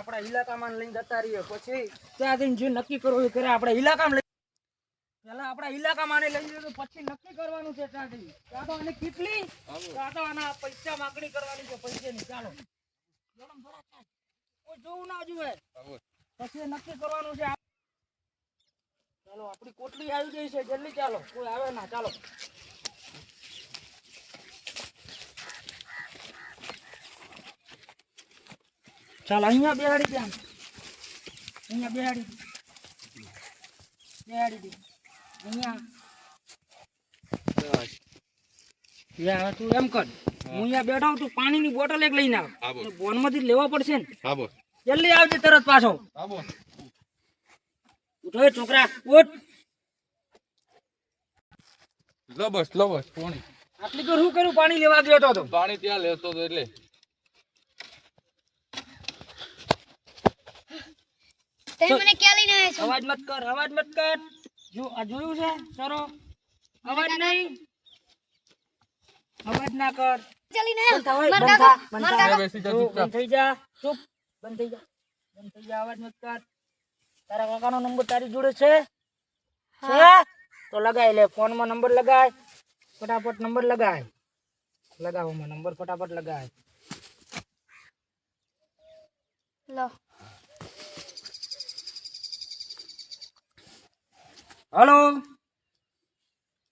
આપણા ઇલાકામાં લઈને જતા રહીએ. પછી ત્યાં જઈને જે નક્કી કરવું એ આપણે ઇલાકામાં પેલા આપણા ઇલાકામાં લઈ જઈએ પછી નક્કી કરવાનું છે ત્યાંથી ત્યાં તો આને કેટલી, ત્યાં તો આના પૈસા માગણી કરવાની છે પૈસાની. ચાલો. કોઈ જોવું ના જુએ. પછી નક્કી કરવાનું છે. ચાલો, આપણી કોટલી આવી ગઈ છે. જલ્દી ચાલો. કોઈ આવે ના. ચાલો. ચાલ અહીંયા બેહાડી દે અહીંયા બેહાડી દે. બેહાડી દે. અહીંયા. યાર તું એમ કર. હું અહીંયા બેઠો તું પાણીની બોટલ એક લઈને આવ. બોનમાંથી લેવા પડશે ને. હા બોલ. જલ્દી આવજે તરત પાછો. હા બોલ. ઉઠો છોકરા ઉઠ. લો બસ લો બસ પાણી. આટલી તો શું કર્યું પાણી લેવા ગયો તો પાણી ત્યાં લેતો હતો એટલે. તમે મને ક્યાં લઈને આવ્યા છો? અવાજ મત કર અવાજ મત કર. જો આ જોયું છે? સરો અવાજ નહીં? અવાજ ના કર. ચાલી ને મર. કાકા મારા કાકા. બેસી જા ચૂપ બંધ થઈ જા ચૂપ. બંધ થઈ જા. બંધ થઈ જા અવાજ મત કર. તારા કાકાનો નંબર તારી જોડે છે? છે? તો લગાય લે ફોનમાં નંબર લગાય. ફટાફટ નંબર લગાય. લગાવવામાં નંબર ફટાફટ લગાય. લો. હલો?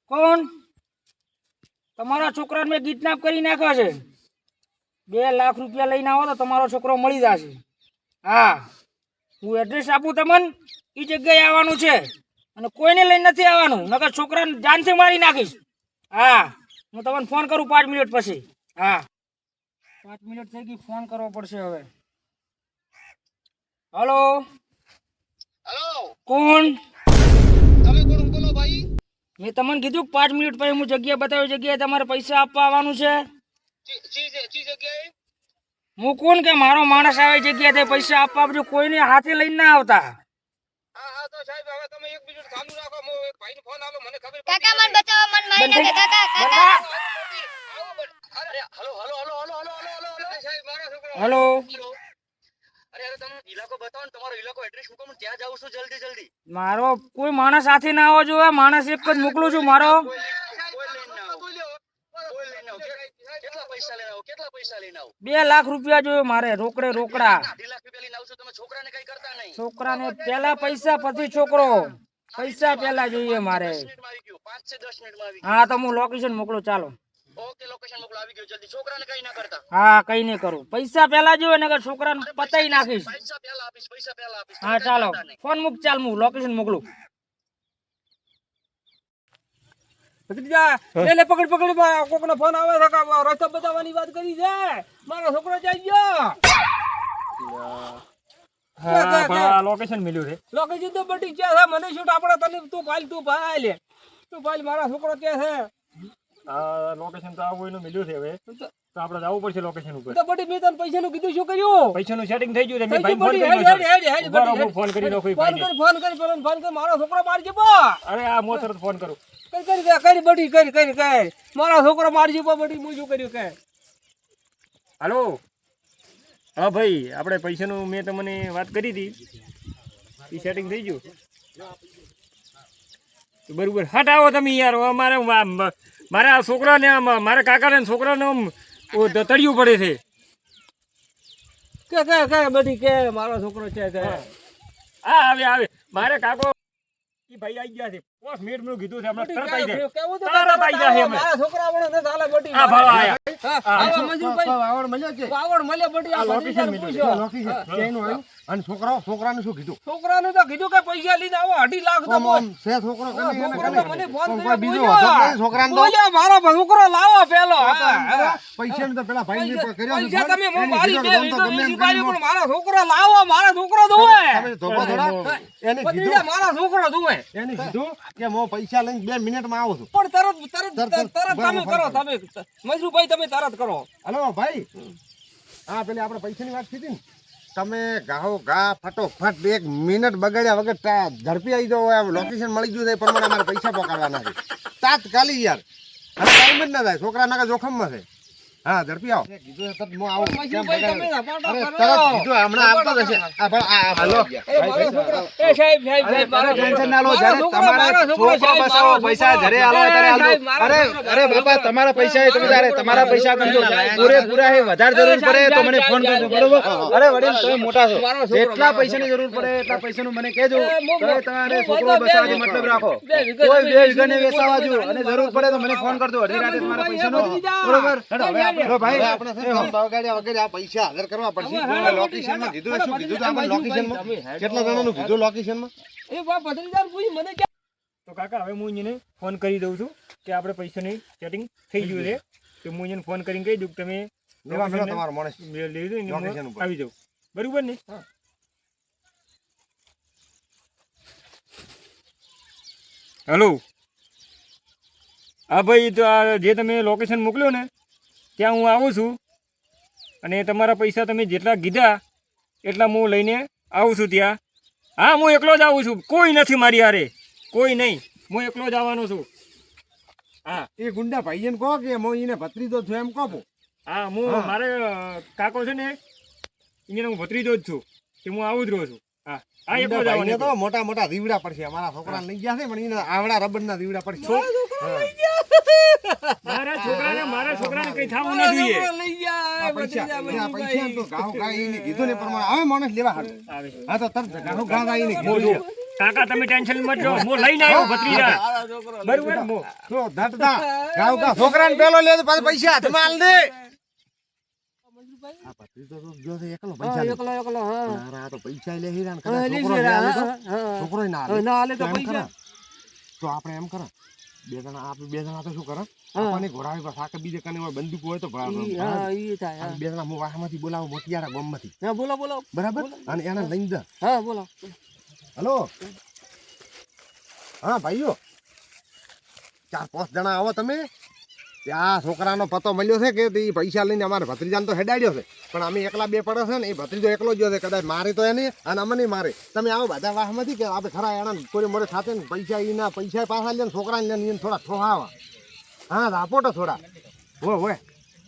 કોણ? તમારા છોકરાને મેં કિડનેપ કરી નાખ્યો છે. બે લાખ રૂપિયા લઈને આવો તો તમારો છોકરો મળી જશે. હા. હું એડ્રેસ આપું તમને? એ જગ્યાએ આવવાનું છે. અને કોઈને લઈને નથી આવવાનું. નકર છોકરાને જાનથી મારી નાખીશ. હા. હું તમને ફોન કરું પાંચ મિનિટ પછી. હા. પાંચ મિનિટ થઈ ગઈ ફોન કરવો પડશે હવે. હલો? હલો. કોણ? મેં તમને કીધું કે પાંચ મિનિટ પછી હું જગ્યા બતાવી જગ્યાએ તમારે પૈસા આપવા આવવાનું છે. હું કોણ કે મારો માણસ આવે જગ્યાએ પૈસા આપવા આપજો કોઈને હાથે લઈને ના આવતા. હેલો. મારો કોઈ માણસ સાથે ના આવો જોવે માણસ એક જ મોકલું છું મારો. બે લાખ રૂપિયા જોયો મારે રોકડે રોકડા. છોકરાને પેલા પૈસા પછી છોકરો. પૈસા પેલા જોઈએ મારે. હા તો હું લોકેશન મોકલું ચાલો. ઓકે લોકેશન મોકલો આવી ગયું જલ્દી. છોકરાને કઈ ના કરતા. હા કઈ નહીં કરું. પૈસા પેલા જોઈએ નકર છોકરાને પતાઈ નાખીશ. પૈસા પહેલા આપીશ પૈસા પહેલા આપીશ. હા ચાલો. ફોન મૂક ચાલ હું લોકેશન મોકલું. ભત્રીજા લે લે પકડ પકડ કોક ફોન આવે છે રસ્તો બતાવવાની વાત કરી છે? મારો છોકરો જઈ ગયો. લોકેશન મળ્યું છે. લોકેશન તો બટી છે છે મને શું આપણે તને તું ફાઇલ તું ફાઇલ તું ભાઈ મારા છોકરો કે છે. લોકેશન તો આવું એનું મળ્યું છે હવે. તો આપણે જવું પડશે લોકેશન ઉપર. તો બટી મેં તને પૈસા નું કીધું શું કર્યું? પૈસાનું સેટિંગ થઈ ગયું છે. મેં ભાઈ ફોન કરી નાખ્યો ફોન કરી નાખું ફોન. કરી ફોન કરી પેલો ફોન કરી મારો છોકરો મારજી પો અરે આ મોતર ફોન કરું. કરી કરી કરી, કરી બટી કરી કરી કરી. મારો છોકરો મારજી પા બટી હું શું કર્યું કે હાલો? હા ભાઈ આપણે પૈસાનું મેં તમને વાત કરી હતી. એ સેટિંગ થઈ ગયું. તો બરોબર. હટાવો તમે યાર હવે મારે છોકરાને આમ, મારા કાકાને છોકરાને આમ તળિયું પડે છે. કે કે કે બધી કે મારો છોકરો છે કે. હા. આવે આવે. મારે કાકો ભાઈ આવી ગયા છે. છોકરાને છોકરો મારો છોકરો લાવો પેલો. પૈસા પેલા ભાઈ ને કર્યો પૈસા છોકરો લાવો મારા છોકરો દોવે તમે કીધું મારો છોકરો દોવે એની કીધું કે હું પૈસા લઈને બે મિનિટમાં આવું છું. પણ તરત તરત તમે કરો તમે મજરૂભાઈ તમે તરત કરો. હલો ભાઈ. હા પેલી આપણે પૈસાની વાત કીધી ને. તમે ગાહો ગા ફટોફટ એક મિનિટ બગાડ્યા વગર ઝડપી આવી જાઓ લોકેશન મળી ગયું એ પ્રમાણે અમારે પૈસા પકડવાના છે. તાત્કાલિક યાર. હવે ટાઈમ જ ના થાય છોકરા નાકા જોખમમાં છે. હા ઝડપી આવો. કીધું તરત હું આવું. કેમ મજુભાઈ, બગાડ- તમે ઝપાટા અરે કરો. તરત કીધું હમણાં આવતો હશે આ ભાઈ, આ- આ હાલો. એ મારો છોકરો. એ સાહેબ સાહેબ સાહેબ મારો ટેન્શન ના લો જ્યારે છોકરો, છોકરો, છોકરો બસાવો પૈસા છોકરો. આલો ત્યારે આલો. અરે અરે બાપા તમારા પૈસા એ તમે જ્યારે તમારા પૈસા વધારે જરૂર પડે તો મને ફોન કરજો બરોબર? અરે વડીલ તમે મોટા છો. જેટલા પૈસાની જરૂર પડે એટલા પૈસાનું મને કહેજો. મુ- તમારે છોકરો મુ- મતલબ રાખો. કોઈ બે વીઘાને છે, જો અને જરૂર પડે તો મને ફોન કરજો અઢી રાતે તમારા પૈસાનો બરોબર હેડો, ભાઈ. આપણે છે ને ધંધા વગાડ્યા વગેરે આ પૈસા હાજર કરવા પડશે. હવે, હવે, અને લોકેશનમાં કીધું શું કીધું? હતું લોકેશનમાં કેટલા જણાનું કીધું લોકેશનમાં એ બાપ ભત્રીજા પૂછી મને તો કાકા હવે હું એને ફોન કરી દઉં છું કે આપણે પૈસાની સેટિંગ થઈ ગયું છે. તો હું એને ફોન કરીને કહી દઉં કે તમે તમારો માણસ. લઈ દઉં. આવી જાઉં બરોબર ને? હેલો હા ભાઈ તો જે તમે લોકેશન મોકલ્યો ને ત્યાં હું આવું છું અને તમારા પૈસા તમે જેટલા કીધા એટલા હું લઈને આવું છું ત્યાં. હા હું એકલો જ આવું છું. કોઈ નથી મારી હારે. કોઈ નહીં. હું એકલો જ આવવાનો છું. હા. એ ગુંડા ભાઈને કહો કે હું એને ભત્રીજો છું એમ કહો હા હું મારે કાકો છે ને એને હું ભત્રીજો જ છું. કે હું આવું જ રહું છું. તો મોટા મોટા દીવડા પડશે. અમારા છોકરા લઈ ગયા છે પણ એને આવડા રબરના દીવડા પડશે. મારા છોકરાને મારા છોકરાને કઈ થવું ના જોઈએ લઈ ગયા. પૈસા તો એને કીધું ને પ્રમાણે. હવે માણસ લેવા હારું હા તો તરત ગાહો ગા ગા એને મો કાકા તમે ટેન્શન મત લો. હું લઈને આવ્યો ભત્રીજા. બરોબર તો ધટતા ગાહો ગા છોકરાને પેલો લે તો પાછા પૈસા હાથમાં આલ દે. આ ભત્રીજો તો જો છે એકલો પૈસા એકલો એકલો હા. આ તો પૈસા લે હીરાને હા, કદાચ લઈ છોકરો જરા, લે આલે તો. હા, હા. છોકરો ના ના આલે તો તો એમ પૈસા. તો આપણે એમ કરા. બે જણા આપણે બે જણા તો શું કરે? આપણને ઘોડાવી પાસે સાકે બીજે કને હોય બંદૂક હોય તો હા ઈ થાય બે જણા હું વાહમાંથી બોલાવો મોટિયારા ગામમાંથી. હા બોલો બોલો. બરાબર? અને એને લઈને જા. હા બોલો. હલો? હા ભાઈઓ. ચાર પાંચ જણા આવો તમે. ત્યાં છોકરાનો પતો મળ્યો છે કે તે પૈસા લઈને અમારે ભત્રીજાને તો હેડાડ્યો છે. પણ અમે એકલા બે પડે છે ને, એ ભત્રીજો એકલો જ છે. કદાચ મારે તો એને અને અમે નહીં મારે. તમે આવો બધા વાહમાંથી કે આપણે ખરા એના કોઈ મોડે સાથે ને પૈસા એના પૈસા પાછા લે ને છોકરાને લઈને થોડા ઠોહાવા. હા આપો તો થોડા હોય હોય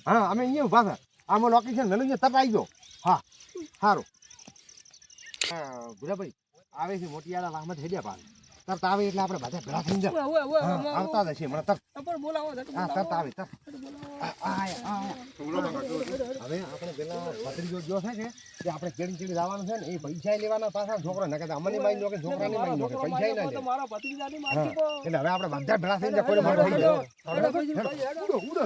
હા, અમે અહીંયા ઊભા છે. આમાં લોકેશન લઈને આવી જાઓ હા સારું હા, ભૂરાભાઈ, આવે છે મોટિયાળા વાહમાં હેડ્યા પાલ તરત આવે એટલે આપણે બધા ભેળા થઈ જાય આવતા જશે હમણાં પણ બોલાવો હા તરત આવે આ. હવે આપણે પેલા ભત્રીજો જો છે કે કે આપણે ચેડી ચેડી જવાનું છે ને એ પૈસા લેવાના પાછા છોકરા ને કદાચ અમને માઈ નો કે છોકરાને માઈ નો કે પૈસા ના લે મારા ભત્રીજાની હા એટલે હવે આપણે બધા ભેળા થઈ જાય કોઈ મોડો થઈ જાય ઉડો ભાઈ, હેડો. ઉડો ઉડો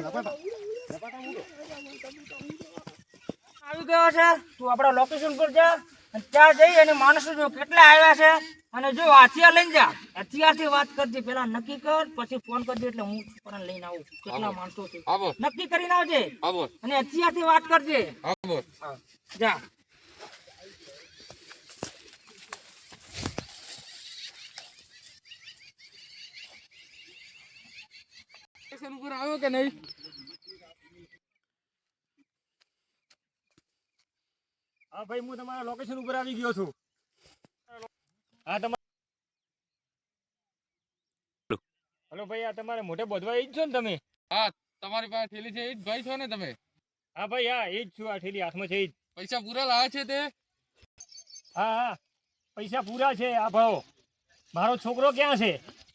આવી ગયો છે. તું આપણા લોકેશન પર જા. અને ત્યાં જઈ અને માણસો જો કેટલા આવ્યા છે. અને જો હથિયાર લઈને જા. હથિયારથી વાત કરજે. પેલા નક્કી કર પછી ફોન કરજે એટલે હું પણ લઈને આવું કેટલા માણસો છે. નક્કી કરીને આવજે. આવો. અને હથિયારથી વાત કરજે. જા. ઉપર આવ્યો કે નહીં? હા ભાઈ હું તમારા લોકેશન ઉપર આવી ગયો છું. હા તમારે હલો. ભાઈ આ તમારે મોઢે બોધવા એ જ છો ને તમે? હા તમારી પાસે થેલી છે એ જ ભાઈ છો ને તમે? હા ભાઈ હા એ જ છું આ થેલી હાથમાં છે જ પૈસા પૂરા લાવે છે તે? હા હા પૈસા પૂરા છે આ ભાવ. મારો છોકરો ક્યાં છે?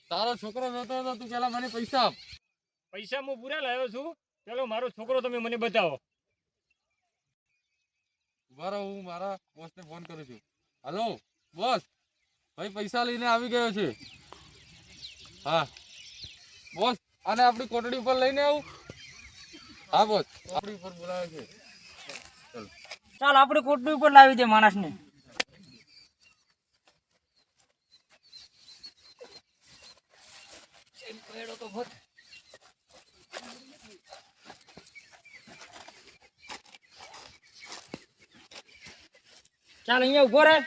તારો છોકરો નતો હતો તું પેલા મને પૈસા આપ. પૈસા હું પૂરા લાવ્યો છું. ચલો મારો છોકરો તમે મને બતાવો. ઊભા રહો હું મારા બોસને ફોન કરું છું. હલો બોસ ભાઈ પૈસા લઈને આવી ગયો છે. હા. બોસ, આને આપણી કોટડી ઉપર લઈને આવું. હા, બોસ. આપણી ઉપર બોલાવે છે. ચાલ, આપણે કોટડી ઉપર લાવી દે માણસને. ચાલ, અહીંયા ઊભો રહે.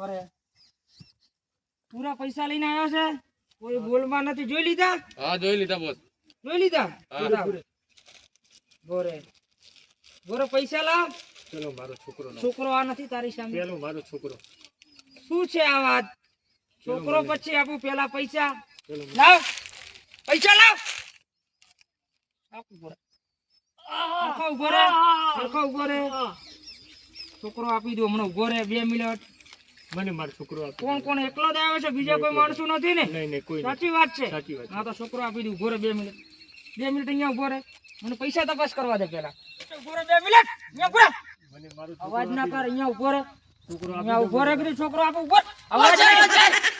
હટી. પૂરા પૈસા લઈને આવ્યો છે? કોઈ બોલમાં નથી. જોઈ લીધા? હા જોઈ લીધા બોસ જોઈ લીધા? બોરે. ગોરે પૈસા લાવ. ચલો મારો છોકરો છોકરો આ નથી તારી સામે. પેલો મારો છોકરો. શું છે આ વાત? છોકરો પછી આપું પેલા પૈસા. લાવ. પૈસા લાવ. છોકરો આપી દો હમણાં ઊભો રે બે મિનિટ. મને મારો છોકરો આપો કોણ કોણ એકલો જ આવે છે? બીજા કોઈ માણસો નથી ને? નહીં નહીં કોઈ સાચી વાત છે. સાચી વાત હા તો છોકરો આપી દઉં. ઊભો રે બે મિનિટ. બે મિનિટ અહીંયા ઊભો રહે. મને પૈસા તપાસ કરવા દે પેલા ઊભો રે બે મિનિટ. અહીંયા ઊભો મને મારો અવાજ ના કર અહીંયા ઊભો રે અહીંયા ઊભો રહે છોકરો આપો ઊભો અવાજ ના ગુલ્લા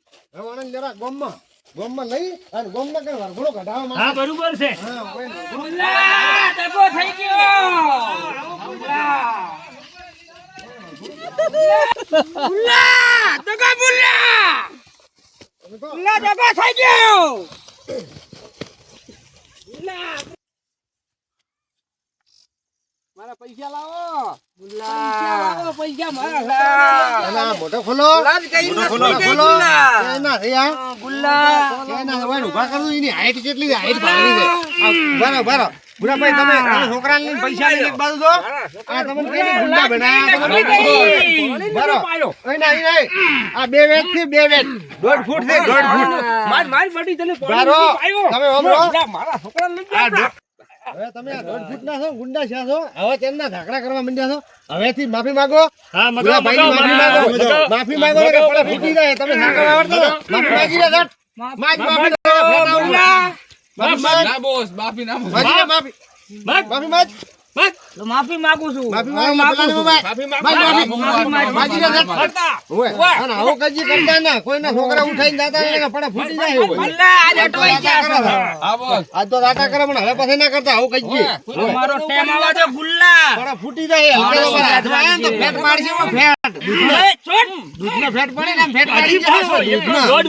આણંદ જરા ગોમમાં. ગોમમાં લઈ અને ગોમના કઈ વાર ઘણો કઢાવા માંગે. હા બરોબર છે. ગુલ્લા દગો થઈ ગયો. ગુલ્લા ગુલ્લા દગો ગુલ્લા ગુલ્લા દગો થઈ ગયો. ગુલ્લા મારા પૈસા લાવો. પૈસા લાવો પૈસા મારા અને ખોલો. લાજ કઈ મોઢો નથી ખોલો ખોલો. એના છે ગુલ્લા એના છે વાય કરું એની હાઈટ કેટલી છે? હાઈટ ભારી છે આ ઊભા રહો, ઊભા રહો. ભૂરાભાઈ તમે છોકરાને લઈને પૈસા લઈને બાજુ જો. આ તમને કેવી ગુંડા બનાયા. આ બે વેટથી બે વેટ દોઢ ફૂટ દોઢ ફૂટ. માર માર બડી તને ઊભા તમે ઓમ મારા છોકરા લઈ આ દો- હવે તમે આ દોઢ ફૂટના છો ગુંડા છે છો હવે તેમના ઝઘડા કરવા માંડ્યા છો. હવેથી માફી માંગો. હા ભૂરાભાઈની માફી માંગો. માફી માંગો કે પેલા ફૂટી જાય તમે સાંકળ આવડતો. માફી માંગી લે ઝટ. માગ માફી માંગો. માફી ના બોસ માફી ના બોસ. માગી માફી. માફી. માંગ. તો માફી માંગુ છું. માફી માંગુ. માફી માંગુ માફી. માફી માંગ. કજી કરતા ના. કોઈના છોકરા ઉઠાઈને જાતા હોય ને કે પડે ફૂટી જાય હોય. ટોઈ બોસ આજ તો દાટા કરે પણ હવે પછી ના કરતા આવું કજી તમારો ટેમ આવે છે ગુલ્લા. પડે ફૂટી જાય હલકે તો ફેટ પાડશે ફેટ. દૂધનો ફેટ પડે ને ફેટ પાડી જાય. દૂધનો. ફૂટ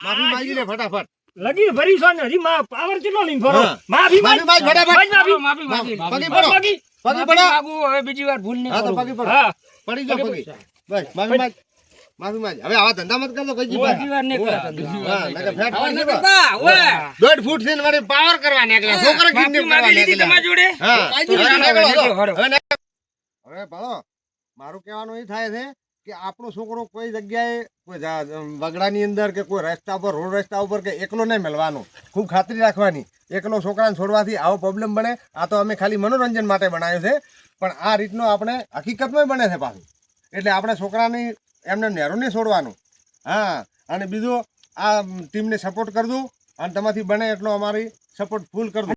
માફી માંગી લે ફટાફટ. લગી ભરી છો ને હજી માં પાવર કેટલો લઈને ફરો માફી માફી માફી માફી માફી પગી પડો? પગી પડો. બાબુ હવે બીજી વાર ભૂલ નહીં હા તો પગી પડો. હા. પડી જાઓ પગી બસ માફી માફી માંગ. હવે આવા ધંધા મત કરતો કઈ બીજી વાર નહીં કરતા. હા નકર ફેટ હવે પડશે નહીં તો. કરતા, હવે. દોઢ ફૂટથી મારે પાવર કરવા નીકળ્યા. છોકરા માફી કરવા નીકળ્યા. તમારી જોડે? હા. હવે નીકળો, નીકળો તો. નીકળો, હવે નીકળો. મારું કહેવાનું એ થાય છે કે આપણો છોકરો કોઈ જગ્યાએ, કોઈ વગડાની અંદર કે કોઈ રસ્તા ઉપર, રોડ રસ્તા ઉપર કે એકલો નહીં મળવાનો ખૂબ ખાતરી રાખવાની. એકલો છોકરાને છોડવાથી આવો પ્રોબ્લેમ બને. આ તો અમે ખાલી મનોરંજન માટે બનાવ્યો છે. પણ આ રીતનો આપણે હકીકતમાં બને છે પાછું. એટલે આપણે છોકરાની એમને નેરો નહીં છોડવાનું. હા, અને બીજું આ ટીમને સપોર્ટ કરજો. અને તમારાથી બને એટલો અમારી સપોર્ટ ફૂલ કરજો.